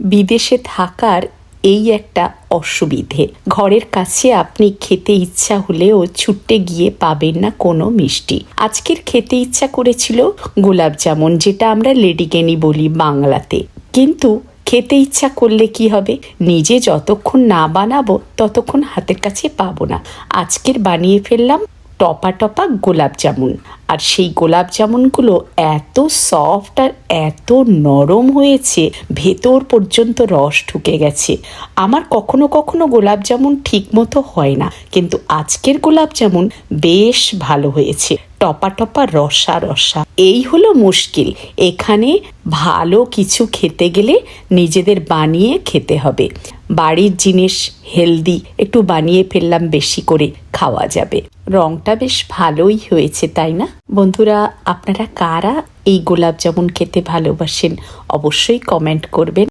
বিদেশে থাকার এই একটা অসুবিধে। ঘরের কাছে আপনি খেতে ইচ্ছা হলেও ছুটে গিয়ে পাবেন না কোনো মিষ্টি। আজকের খেতে ইচ্ছা করেছিল গোলাপ জামুন, যেটা আমরা লেডিকেনি বলি বাংলাতে। কিন্তু খেতে ইচ্ছা করলে কি হবে? নিজে যতক্ষণ না বানাবো, ততক্ষণ হাতের কাছে পাবো না। আজকের বানিয়ে ফেললাম টপা টপা গোলাপ জামুন। আর সেই গোলাপ জামুনগুলো এত সফট আর এত নরম হয়েছে, ভেতর পর্যন্ত রস ঢুকে গেছে। আমার কখনো কখনো গোলাপ জামুন ঠিক মতো হয় না, কিন্তু আজকের গোলাপ জামুন বেশ ভালো হয়েছে। টপা টপা রসা রসা। এই হলো মুশকিল। এখানে ভালো কিছু খেতে গেলে নিজেদের বানিয়ে খেতে হবে। বাড়ির জিনিস হেলদি, একটু বানিয়ে ফেললাম বেশি করে। খাওয়া যাবে। রংটা বেশ ভালোই হয়েছে, তাই না? বন্ধুরা, আপনারা কারা এই গোলাপ জামুন খেতে ভালোবাসেন? অবশ্যই কমেন্ট করবেন।